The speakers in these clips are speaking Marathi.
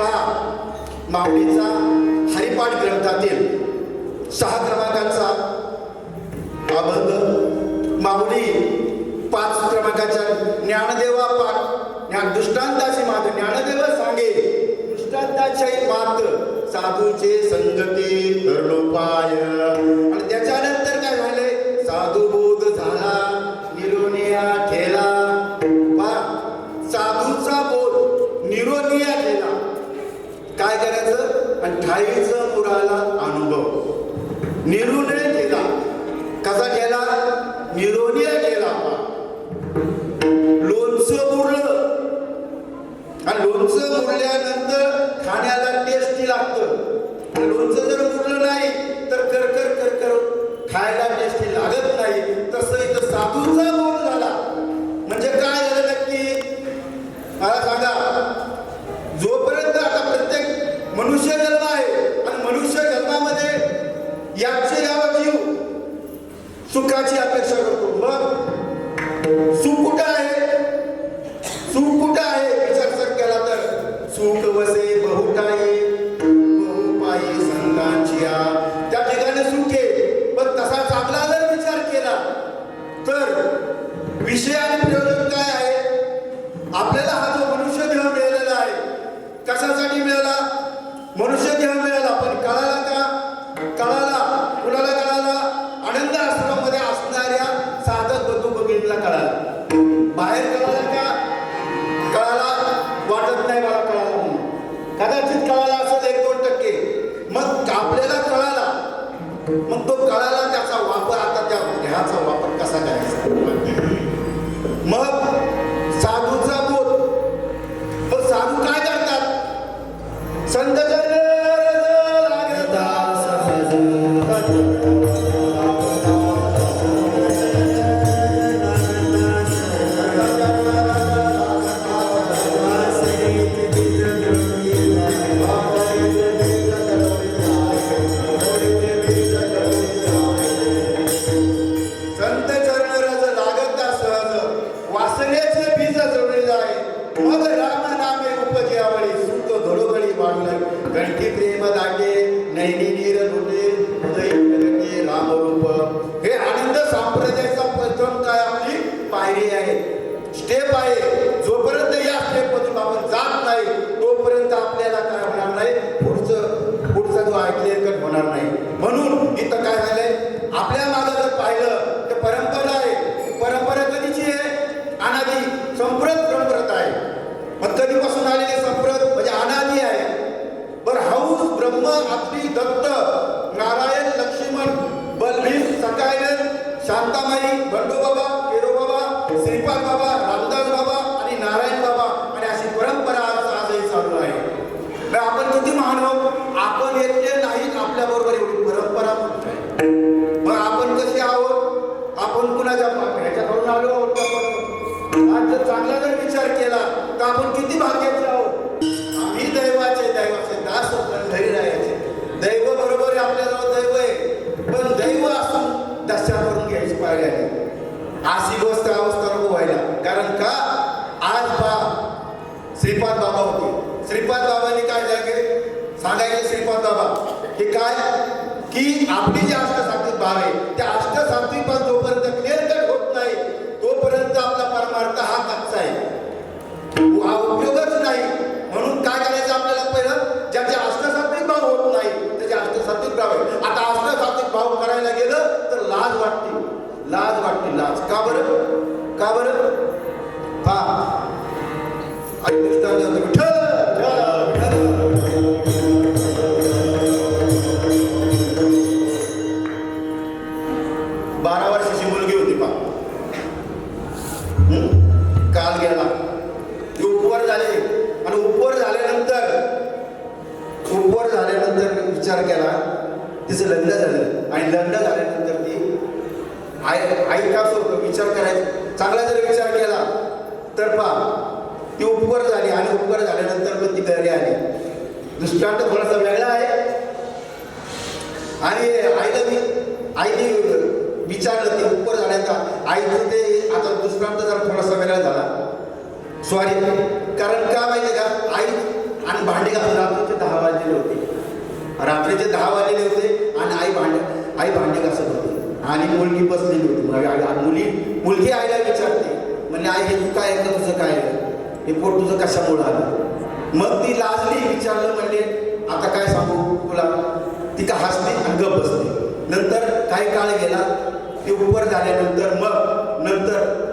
लिपी माऊलीचा हरिपाठ ग्रंथातील सहा क्रमांकाचा अभंग माऊली पाच क्रमांकाच्या ज्ञानदेवा पाठ ज्ञान दृष्टांताची मात ज्ञानदेव सांगे. दृष्टांताच्या मात साधूचे संगती धरणोपाय आणि त्याच्यानंतर काय झाले साधू करायचं पुराला अनुभव. निरुनय केला. कसा केला? निरोनिया केला. लोणचं मुरलं. आणि लोणचं मुरल्यानंतर खाण्याला टेस्टी लागतं. लोणचं जर मुरलं नाही तर करकर करकर खायला टेस्टी कळाला असेल एक दोन टक्के. मग आपल्याला कळाला. मग तो कळाला त्याचा वापर आता त्या देहाचा वापर कसा करायचा? मग साधूचा बोध. मग साधू काय करतात? संत वाढलं कंठी प्रेम दाटे नैनी नीर लुटे हृदय प्रगटे हे आनंद संप्रदायाचा प्रथम काय आपली पायरी आहे? स्टेप आहे. जोपर्यंत या स्टेप मधून आपण जात नाही तोपर्यंत आपल्याला काय होणार नाही पुढचं पुढचा जो आहे क्लिअर कट होणार नाही म्हणून इथं काय झालंय आपल्या मागं जर पाहिलं तर परंपरा आहे ती परंपरा कधीची आहे अनादी संप्रत परंपरत आहे मग कधीपासून आलेली संप्रत म्हणजे अनादी आहे बर हौस ब्रह्म आपली दत्त नारायण लक्ष्मण बलभीम सकायन शांतामाई बंडू बाबा केरो बाबा श्रीपाद बाबा रामदास बाबा आणि नारायण बाबा आणि अशी परंपरा आज आजही चालू आहे मग आपण किती महान आहोत आपण एकटे नाहीत आपल्या बरोबर एवढी परंपरा मोठी आहे. मग आपण कसे आहोत? आपण कुणाच्या ह्याच्याकडून आलो आहोत आज जर चांगला जर विचार केला तर आपण किती भाग्याचे आहोत? आम्ही दैवाचे दैवाचे दास पण घरी राहायचे. दैव बरोबर आहे आपल्याजवळ दैव आहे. पण दैव असून दशा करून घ्यायची पाहिजे आहे अशी गोष्ट अवस्था नको व्हायला कारण का? आज बा श्रीपाद बाबा होते. श्रीपाद बाबांनी काय झाले सांगायचे श्रीपाद बाबा हे काय? की आपली जी अष्टसात्विक भाव आहे त्या अष्टसात्विक भाव जोपर्यंत क्लिअर कट होत नाही तोपर्यंत आपला परमार्थ हा कच्चा आहे. हा उपयोगच नाही. म्हणून काय करायचं आपल्याला पहिलं? ज्याचे अष्टसात्विक भाव होत नाही त्याचे अष्टसात्विक भाव आहे आता अष्टसात्विक भाव करायला गेलं तर लाज वाटते. लाज वाटते लाज. का बरं? का बरं? आणि भांडे घालून रात्रीचे दहा वाजलेले होते. रात्रीचे दहा वाजलेले होते आणि आई भांडे आई भांडे घासत होती. आणि मुलगी बसलेली होती. मुली मुलगी आईला विचारते. म्हणजे आई हे तू काय ऐकलं तुझं काय हे पोट तुझं कशामुळं आलं? मग ती लाजली विचारलं म्हणजे आता काय सांगू तुला? ती का हसते आणि गप बसते नंतर काही काळ गेला ते उपर झाल्यानंतर मग नंतर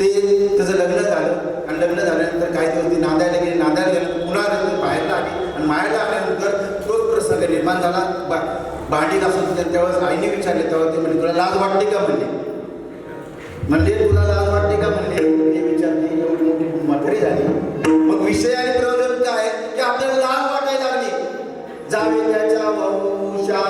ते त्याचं लग्न झालं. आणि लग्न झाल्यानंतर काही दिवस ती नांदायला गेली. नांदायला गेल्यानंतर पुन्हा नंतर बाहेरला आली. आणि मायाला आल्यानंतर तोच प्रसंग निर्माण झाला. बा भांडी घासून त्यावेळेस आईने विचारले. तेव्हा ते म्हणजे तुला लाज वाटते का? म्हणले. म्हणजे तुला लाज वाटते का? म्हणले. हे विचारली एवढी मोठी मथरी झाली. मग विषय आणि प्रयोजन काय? की आपल्याला लाज वाटायला लागली. जावे त्याच्या वंशा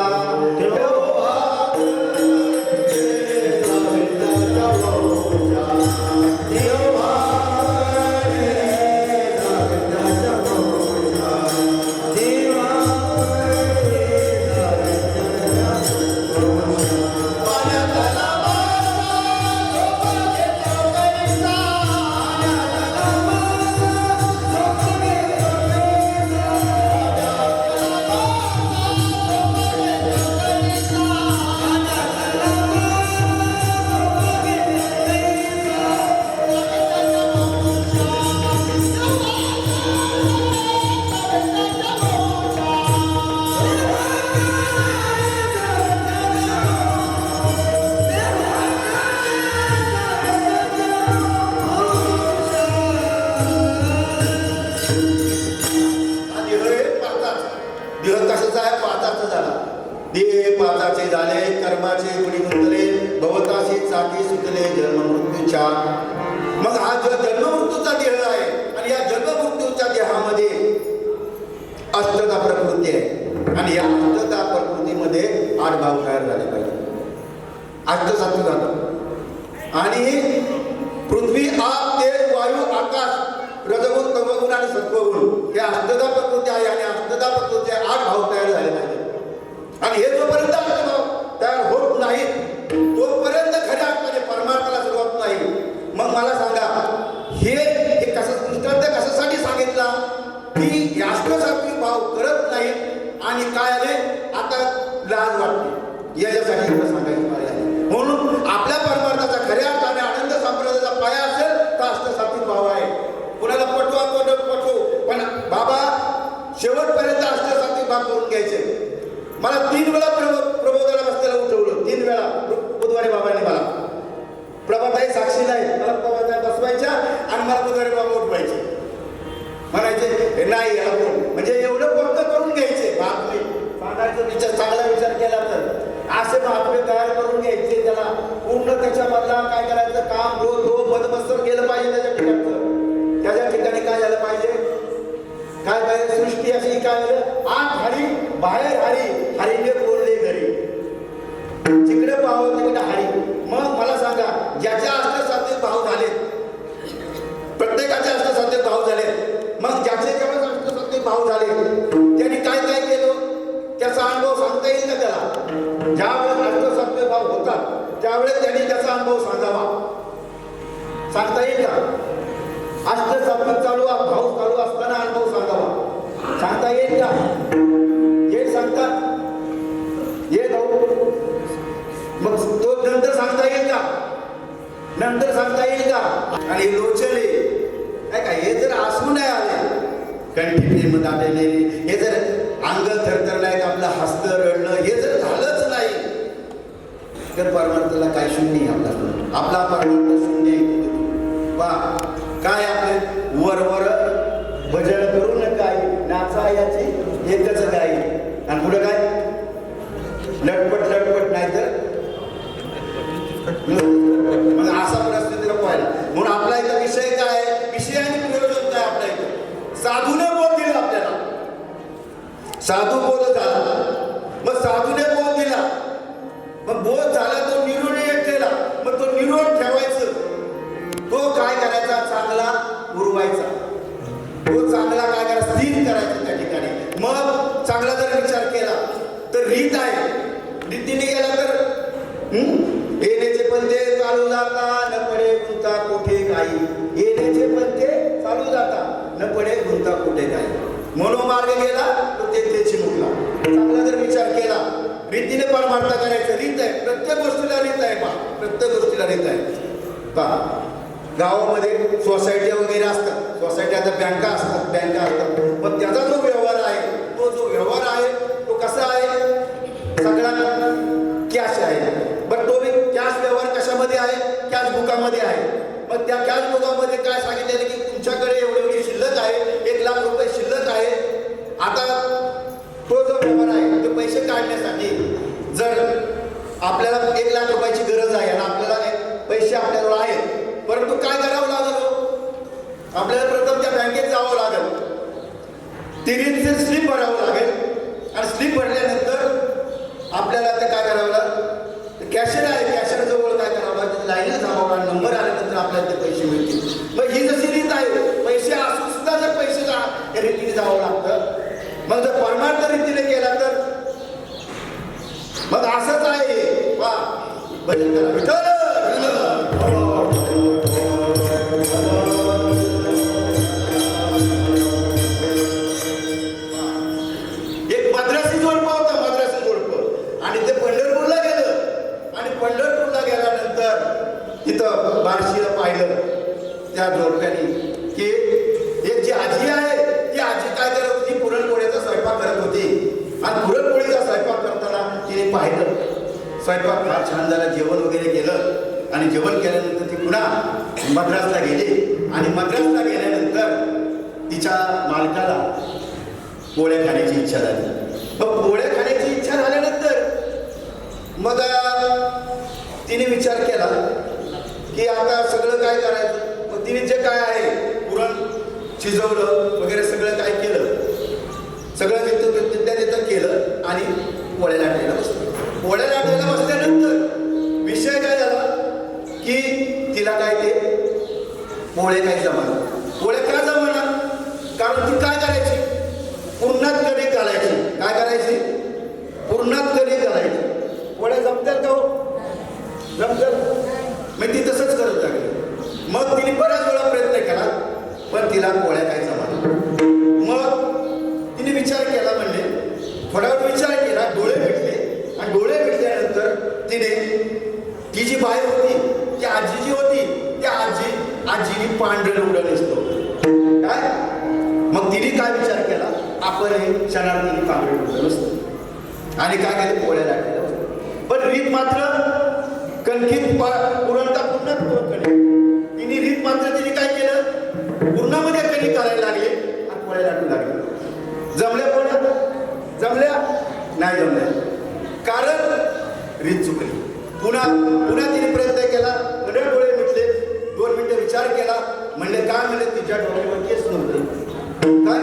देह झाले कर्माचे गुणी गुंतले भवताशी चाकी सुटले जन्म मृत्यूच्या मग हा जो जन्म मृत्यूचा देह आहे आणि या जन्म मृत्यूच्या देहामध्ये अष्टता प्रकृती आहे. आणि या अष्टता प्रकृतीमध्ये आठ भाव तयार झाले पाहिजे. अष्टसात्विक झालं आणि पृथ्वी आप ते वायू आकाश रजगुण तमगुण आणि सत्वगुण हे अष्टदा प्रकृती आहे आणि अष्टदा प्रकृती आठ भाव तयार झाले पाहिजे. आणि हे जोपर्यंत अष्टभाव तयार होत नाही तोपर्यंत खऱ्या अर्थाने परमार्थाला सुरुवात नाही. मग मला सांगा हे हे कसं दृष्टांत कशासाठी सांगितला? की अष्टसात्विक भाव करत नाही आणि काय आले आता लाज वाटते. याच्यासाठी सांगायचं मला म्हणून आपल्या परमार्थाचा खऱ्या अर्थाने आनंद संप्रदायाचा पाया असेल तर अष्टसात्विक भाव आहे कुणाला पटवा कोण पटवू पण बाबा शेवटपर्यंत अष्टसात्विक भाव करून घ्यायचे मला तीन वेळा प्रबो- प्रबोधाला बसलेला उठवलं. तीन वेळा. बुधवारी बाबांनी मला. प्रभाताई साक्षी नाही. मला प्रभाताई बसवायच्या आणि मला बुधवारी बाबा उठवायचे. म्हणायचे नाही याला कोण? म्हणजे एवढं पक्क करून घ्यायचे? बापले सांगायचं विचार चांगला विचार केला तर. असे बापले तयार करून घ्यायचे त्याला. पूर्ण त्याच्यामधला काय करायचं? काम रोज धो बदमस्तर केलं पाहिजे त्याच्या ठिकाणचं. त्याच्या ठिकाणी काय झालं पाहिजे? काय पाहिजे सृष्टी अशी काय आत हरी बाहेर हरी. हरी हे लोचले. काय का हे जर असू नाही आले कंठी प्रेम दाटले हे जर अंग थरथर नाही आपलं हस्त रडलं हे जर झालंच नाही. तर परमार्थाला काय शून्य आपला आपला परमार्थ शून्य वा. काय आपले वर वर भजन करू नका नाचा याची एकच गाई. आणि पुढे काय? साधू बोध झाला मग साधूने बोध दिला. मग बोध झाला तो निरोड एक केला मग तो निरोड ठेवायचं. तो काय करायचा? चांगला उरवायचा. तो चांगला काय करायचा? स्थिर करायचा त्या ठिकाणी. मग चांगला जर विचार केला तर रीत आहे. रीतीने गेला तर येण्याचे पण ते चालू जाता न पडे गुंता कोठे काही. येण्याचे पण ते चालू जाता न पढे गुंता कुठे काही. मनोमार्ग गेला तर ते त्याची मुकला चांगला जर विचार केला रीतीने परमार्थ करायचं रीत आहे. प्रत्येक गोष्टीला रीत आहे पा प्रत्येक गोष्टीला रीत आहे. पहा. गावामध्ये सोसायट्या वगैरे असतात. सोसायट्या आता बँका असतात बँका असतात. पण त्याचा जो व्यवहार आहे तो जो व्यवहार आहे तो कसा आहे? सगळा कॅश आहे. पण तो कॅश व्यवहार कशामध्ये आहे? कॅश बुकामध्ये आहे. मग त्या कॅश बुकामध्ये काय सांगितलेलं की तुमच्याकडे एवढे शिल्लक आहे एक लाख रुपये शिल्लक आहे. आता तो जो व्यवहार आहे ते पैसे काढण्यासाठी जर आपल्याला एक लाख रुपयाची गरज आहे आणि आपल्याला पैसे आपल्याजवळ आहेत परंतु काय करावं लागेल हो? आपल्याला प्रथम त्या बँकेत जावं लागेल. तिरीचं स्लिप भरावं लागेल. आणि स्लिप भरल्यानंतर आणि जेवण केल्यानंतर ती पुन्हा मद्रासला गेली. आणि मद्रासला गेल्यानंतर तिच्या मालकाला पोळ्या खाण्याची इच्छा झाली. मग पोळ्या खाण्याची इच्छा झाल्यानंतर मग तिने विचार केला की आता सगळं काय करायचं? मग तिने जे काय आहे पुरण शिजवलं वगैरे सगळं काय केलं? सगळं तिथं तिथल्या तिथं केलं आणि पोळ्या लाटायला बसलं. पोळ्या लाटायला बसल्यानंतर विषय काय झाला? की तिला काय ते? पोळे काही जमा पोळे का जमणार कारण ती काय करायची? पूर्णात कधी घालायची. काय करायची? पूर्णात कधी घालायची. पोळ्या जमतात का हो? जमतात. मग ती तसंच करत लागली मग तिने बऱ्याच वेळा प्रयत्न केला पण तिला पोळ्या काय जमणार मग तिने विचार केला म्हणजे थोडा वेळ विचार केला डोळे भेटले आणि डोळे भेटल्यानंतर तिने ती जी बाई होती ती आजी जी होती. त्या आजी आजीने पांढरे लुगडं नेसलं. काय? मग तिने काय विचार केला? आपण हे क्षणार्थिनी पांढरे लुगडं नसतो. आणि काय केलं? पोळ्या लागल्या पण रीत मात्र कणकीत पा- पुरणता पूर्ण कणी तिने रीत मात्र तिने काय केलं? पूर्णामध्ये कणी करायला लागले आणि पोळ्या लाटू लागले जमल्या पोळ्या जमल्या नाही जमल्या कारण रीत चुकली पुन्हा पुन्हा तिने प्रयत्न केला. म्हणजे डोळे मिटले दोन मिनिटं विचार केला. म्हणले काय म्हणले? तिच्या डोळ्यावर केस नव्हते. काय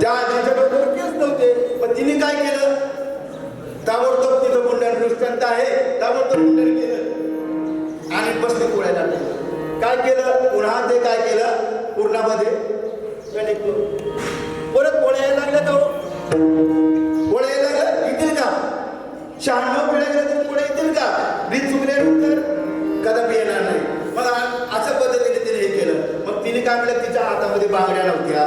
त्या आजीच्या डोक्यावर केस नव्हते. पण तिने काय केलं? ताबडतोब तिथं मुंडन दृष्टांत आहे. ताबडतोब मुंडन केलं. आणि बसले पोळ्याला. काय केलं? पुन्हा ते काय केलं? पूर्णामध्ये. परत पोळ्या यायला लागल्या तो काय तिच्या हातामध्ये बांगड्या नव्हत्या.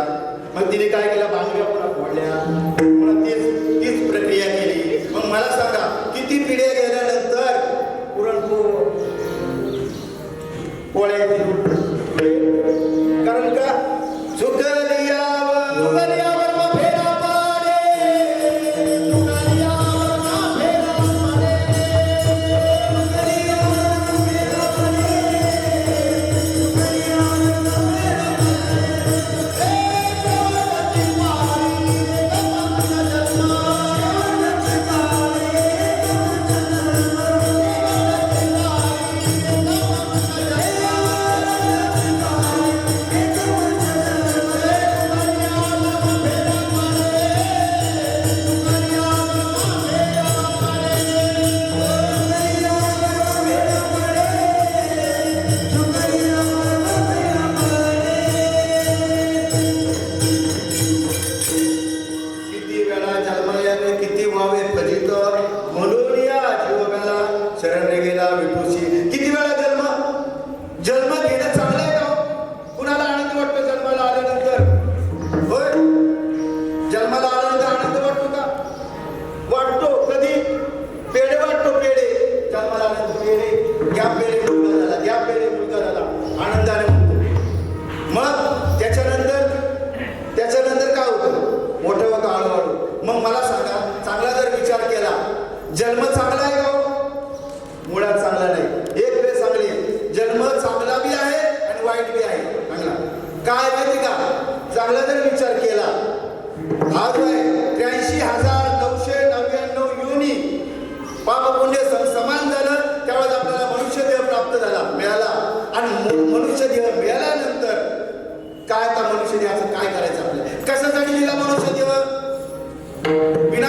मग तिने काय केलं? बांगड्या पुन्हा फोडल्या. पुन्हा तेच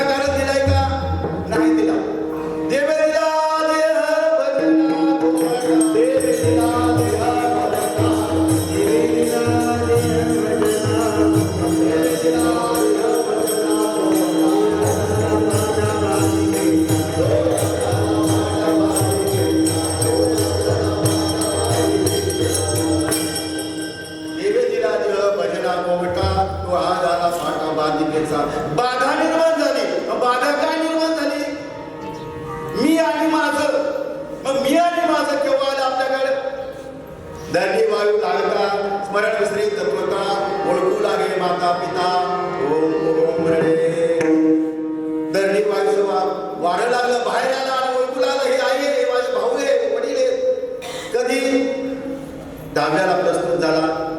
a galera दहाव्याला प्रस्तुत झाला.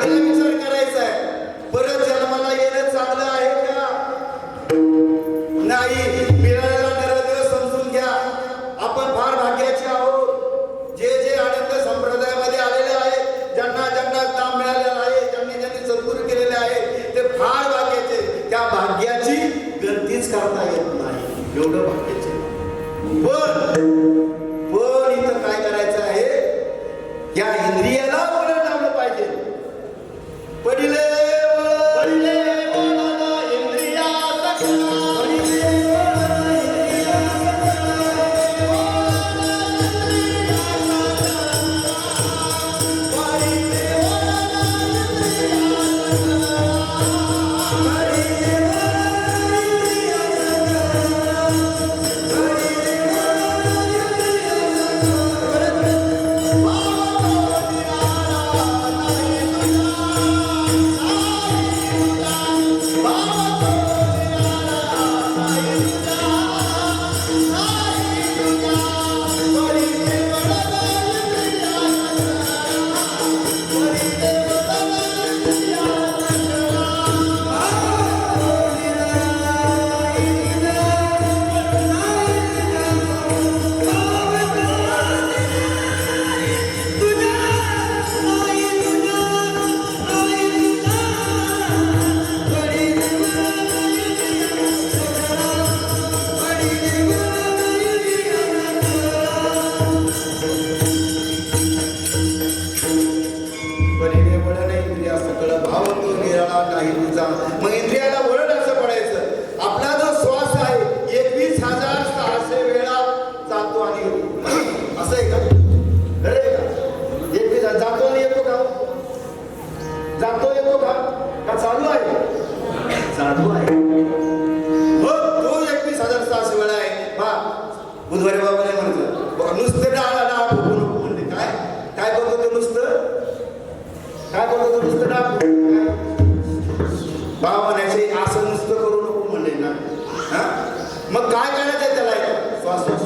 Tem misericórdia.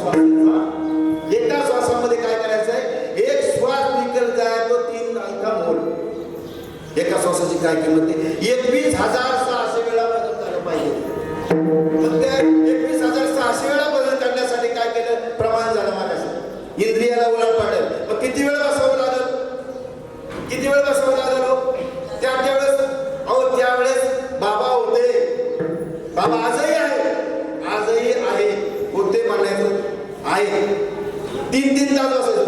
एका श्वासामध्ये काय एक तीन एका श्वासाची काय किंमत एकवीस हजार তিন তিন দাঁত আছে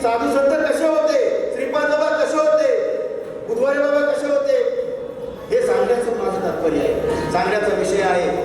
साधू संत कसे होते? श्रीपाद बाबा कसे होते? बुधवारी बाबा कसे होते? हे सांगण्याचं माझं तात्पर्य आहे. सांगण्याचा विषय आहे.